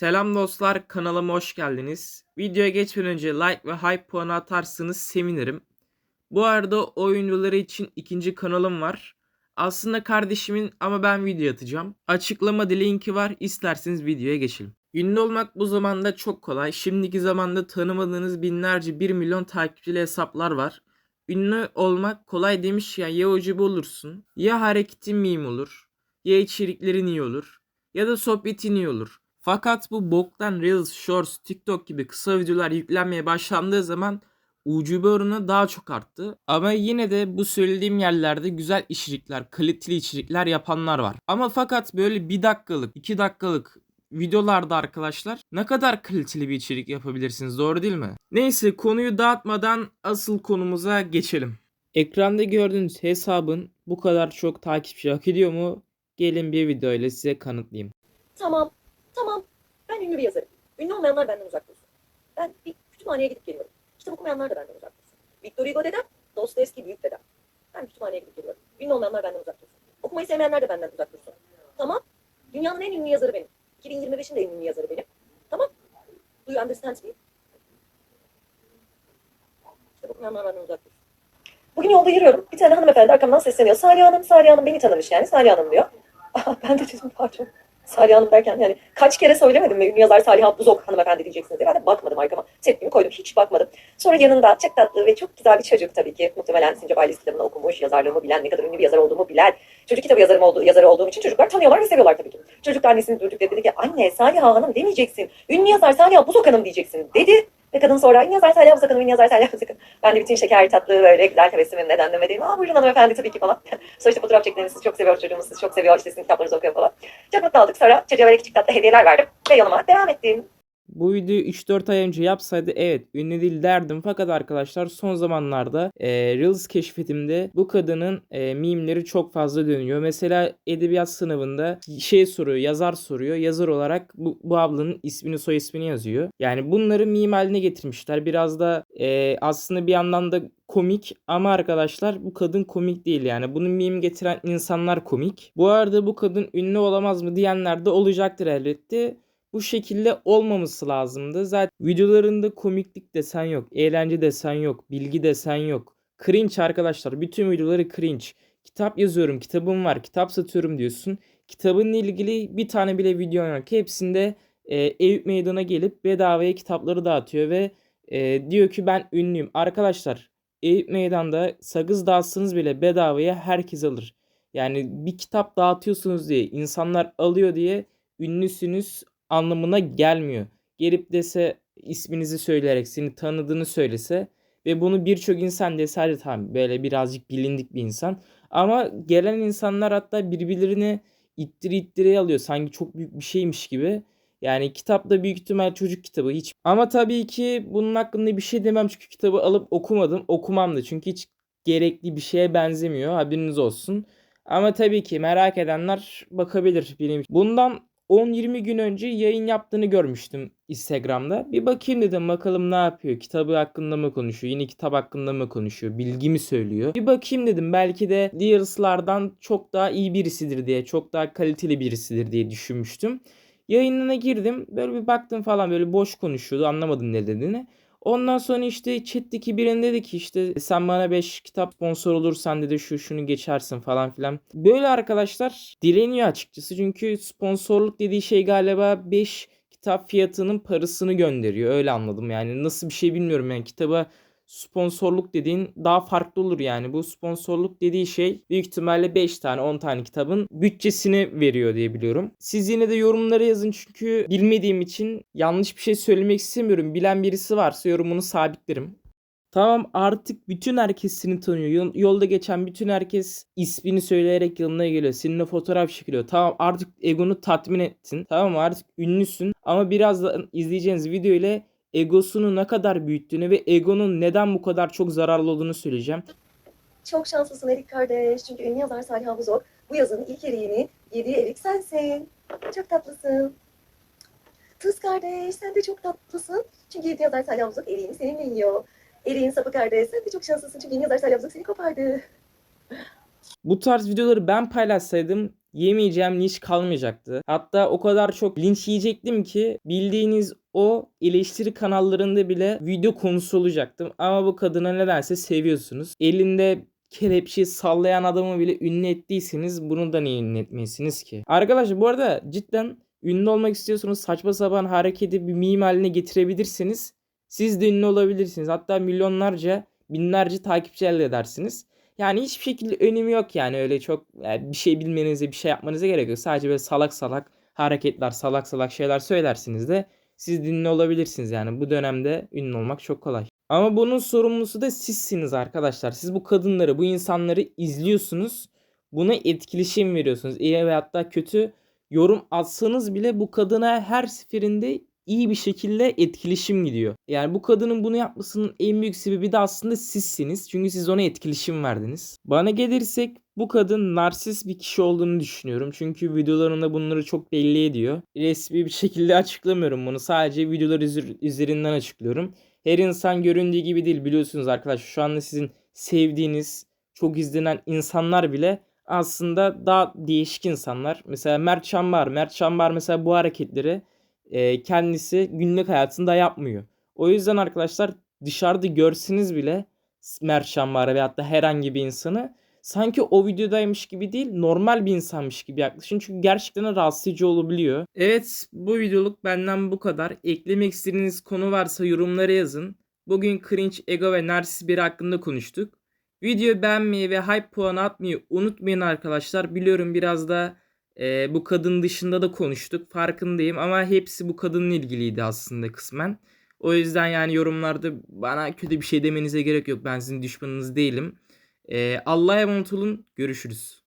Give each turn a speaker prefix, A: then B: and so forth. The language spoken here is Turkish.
A: Selam dostlar, kanalıma hoş geldiniz. Videoya geçmeden önce like ve hype puanı atarsanız sevinirim. Bu arada oyuncuları için ikinci kanalım var. Aslında kardeşimin ama ben video atacağım. Açıklamada linki var, isterseniz videoya geçelim. Ünlü olmak bu zamanda çok kolay. Şimdiki zamanda tanımadığınız binlerce 1 milyon takipçili hesaplar var. Ünlü olmak kolay demişken ya ucubu olursun, ya hareketin meme olur, ya içeriklerin iyi olur, ya da sohbetin iyi olur. Fakat bu boktan Reels, Shorts, TikTok gibi kısa videolar yüklenmeye başlandığı zaman ucube oranı daha çok arttı. Ama yine de bu söylediğim yerlerde güzel içerikler, kaliteli içerikler yapanlar var. Ama fakat böyle bir dakikalık, iki dakikalık videolarda arkadaşlar ne kadar kaliteli bir içerik yapabilirsiniz doğru değil mi? Neyse konuyu dağıtmadan asıl konumuza geçelim. Ekranda gördüğünüz hesabın bu kadar çok takipçi hak ediyor mu? Gelin bir video ile size kanıtlayayım.
B: Tamam, tamam. Ben ünlü bir yazarım. Ünlü olmayanlar benden uzak dursun. Ben bir kütüphaneye gidip geliyorum. Kitap okumayanlar da benden uzak dursun. Victor Hugo dedem, Dostoyevski büyük dedem. Ben kütüphaneye gidip geliyorum. Ünlü olmayanlar benden uzak dursun. Okumayı sevmeyenler de benden uzak dursun. Tamam. Dünyanın en ünlü yazarı benim. 2025'in de en ünlü yazarı benim. Tamam. Do you understand me? Kitap okumayanlar benden uzak dursun. Bugün yolda yürüyorum. Bir tane hanımefendi arkamdan sesleniyor. Salih Hanım, Salih Hanım beni tanımış yani. Salih Hanım diyor. ben de dedim pardon. Salih Hanım derken yani kaç kere söylemedim mi? Ünlü yazar Salih Abduzok hanımefendi diyeceksiniz diye. Ben de bakmadım arkama. Tepkimi koydum. Hiç bakmadım. Sonra yanında çok tatlı ve çok güzel bir çocuk tabii ki. Muhtemelen Sincap Ailesi kitabını okumuş, yazarlığımı bilen, ne kadar ünlü bir yazar olduğumu bilen. Çocuk kitabı yazarım olduğu, yazarı olduğum için çocuklar tanıyorlar ve seviyorlar tabii ki. Çocuk annesini durduk dedi ki anne Salih Hanım demeyeceksin. Ünlü yazar Salih Abduzok Hanım diyeceksin dedi. Ve kadın sonra ünlü yazar Salih Abduzok Hanım, ünlü yazar Salih Abduzok Hanım. Ben de bütün şeker tatlı böyle güzel tebessümün neden demediğim. Aa buyurun hanımefendi tabii ki falan. Sonra işte fotoğraf çektiğinizi siz çok seviyor çocuğumuz siz çok seviyor işte sizin kitaplarınızı okuyor falan. Çok mutlu olduk. Sonra çocuğa böyle küçük tatlı hediyeler verdim ve yoluma devam ettim.
A: Bu videoyu 3-4 ay önce yapsaydı evet ünlü değil derdim fakat arkadaşlar son zamanlarda e, Reels keşfetimde bu kadının e, mimleri çok fazla dönüyor. Mesela edebiyat sınavında şey soruyor yazar soruyor yazar olarak bu, bu ablanın ismini soy ismini yazıyor. Yani bunları mim haline getirmişler biraz da e, aslında bir yandan da komik ama arkadaşlar bu kadın komik değil yani. Bunu meme getiren insanlar komik. Bu arada bu kadın ünlü olamaz mı diyenler de olacaktır elbette bu şekilde olmaması lazımdı. Zaten videolarında komiklik desen yok, eğlence desen yok, bilgi desen yok. Cringe arkadaşlar. Bütün videoları cringe. Kitap yazıyorum, kitabım var, kitap satıyorum diyorsun. Kitabınla ilgili bir tane bile video yok. Hepsinde e, Eyüp Meydan'a gelip bedavaya kitapları dağıtıyor ve e, diyor ki ben ünlüyüm. Arkadaşlar Eyüp Meydan'da sakız dağıtsanız bile bedavaya herkes alır. Yani bir kitap dağıtıyorsunuz diye, insanlar alıyor diye ünlüsünüz anlamına gelmiyor. Gelip dese isminizi söyleyerek seni tanıdığını söylese ve bunu birçok insan dese hadi tamam böyle birazcık bilindik bir insan. Ama gelen insanlar hatta birbirlerini ittiri ittiri alıyor sanki çok büyük bir şeymiş gibi. Yani kitap da büyük ihtimal çocuk kitabı hiç. Ama tabii ki bunun hakkında bir şey demem çünkü kitabı alıp okumadım. Okumam da çünkü hiç gerekli bir şeye benzemiyor haberiniz olsun. Ama tabii ki merak edenler bakabilir benim. Bundan 10-20 gün önce yayın yaptığını görmüştüm Instagram'da. Bir bakayım dedim bakalım ne yapıyor. Kitabı hakkında mı konuşuyor? Yeni kitap hakkında mı konuşuyor? Bilgi mi söylüyor? Bir bakayım dedim belki de Reels'lardan çok daha iyi birisidir diye, çok daha kaliteli birisidir diye düşünmüştüm. Yayınına girdim. Böyle bir baktım falan böyle boş konuşuyordu. Anlamadım ne dediğini. Ondan sonra işte chat'teki birinin dedi ki işte sen bana 5 kitap sponsor olursan dedi şu şunu geçersin falan filan. Böyle arkadaşlar direniyor açıkçası çünkü sponsorluk dediği şey galiba 5 kitap fiyatının parasını gönderiyor. Öyle anladım yani nasıl bir şey bilmiyorum yani kitaba sponsorluk dediğin daha farklı olur yani. Bu sponsorluk dediği şey büyük ihtimalle 5 tane 10 tane kitabın bütçesini veriyor diye biliyorum. Siz yine de yorumlara yazın çünkü bilmediğim için yanlış bir şey söylemek istemiyorum. Bilen birisi varsa yorumunu sabitlerim. Tamam artık bütün herkes seni tanıyor. Yol- Yolda geçen bütün herkes ismini söyleyerek yanına geliyor. Seninle fotoğraf çekiliyor. Tamam artık egonu tatmin ettin. Tamam artık ünlüsün. Ama birazdan izleyeceğiniz video ile egosunu ne kadar büyüttüğünü ve egonun neden bu kadar çok zararlı olduğunu söyleyeceğim.
B: Çok şanslısın Erik kardeş. Çünkü ünlü yazar Salih Abuzok bu yazının ilk eriğini yediği Erik sensin. Çok tatlısın. Kız kardeş sen de çok tatlısın. Çünkü ünlü yazar Salih Abuzok eriğini seninle yiyor. Eriğin sapı kardeş sen de çok şanslısın. Çünkü ünlü yazar Salih Abuzok seni kopardı.
A: Bu tarz videoları ben paylaşsaydım yemeyeceğim linç kalmayacaktı. Hatta o kadar çok linç yiyecektim ki bildiğiniz o eleştiri kanallarında bile video konusu olacaktım. Ama bu kadına nedense seviyorsunuz. Elinde kelepçe sallayan adamı bile ünlü ettiyseniz bunu da niye ünlü etmeyesiniz ki? Arkadaşlar bu arada cidden ünlü olmak istiyorsanız saçma sapan hareketi bir meme haline getirebilirsiniz. Siz de ünlü olabilirsiniz. Hatta milyonlarca, binlerce takipçi elde edersiniz. Yani hiçbir şekilde önemi yok yani öyle çok yani bir şey bilmenize, bir şey yapmanıza gerek yok. Sadece böyle salak salak hareketler, salak salak şeyler söylersiniz de siz de ünlü olabilirsiniz yani. Bu dönemde ünlü olmak çok kolay. Ama bunun sorumlusu da sizsiniz arkadaşlar. Siz bu kadınları, bu insanları izliyorsunuz. Buna etkileşim veriyorsunuz. İyi ve hatta kötü yorum atsanız bile bu kadına her seferinde iyi bir şekilde etkileşim gidiyor. Yani bu kadının bunu yapmasının en büyük sebebi de aslında sizsiniz. Çünkü siz ona etkileşim verdiniz. Bana gelirsek bu kadın narsist bir kişi olduğunu düşünüyorum. Çünkü videolarında bunları çok belli ediyor. Resmi bir şekilde açıklamıyorum bunu. Sadece videolar üzeri- üzerinden açıklıyorum. Her insan göründüğü gibi değil biliyorsunuz arkadaşlar. Şu anda sizin sevdiğiniz, çok izlenen insanlar bile aslında daha değişik insanlar. Mesela Mert Çambar. Mert Çambar mesela bu hareketleri e, kendisi günlük hayatında yapmıyor. O yüzden arkadaşlar dışarıda görseniz bile Mert Çambar'ı veyahut da herhangi bir insanı sanki o videodaymış gibi değil normal bir insanmış gibi yaklaşın. Çünkü gerçekten rahatsız edici olabiliyor. Evet bu videoluk benden bu kadar. Eklemek istediğiniz konu varsa yorumlara yazın. Bugün cringe, ego ve narsist biri hakkında konuştuk. Videoyu beğenmeyi ve hype puanı atmayı unutmayın arkadaşlar. Biliyorum biraz da e, bu kadın dışında da konuştuk. Farkındayım ama hepsi bu kadınla ilgiliydi aslında kısmen. O yüzden yani yorumlarda bana kötü bir şey demenize gerek yok. Ben sizin düşmanınız değilim. E, Allah'a emanet olun. Görüşürüz.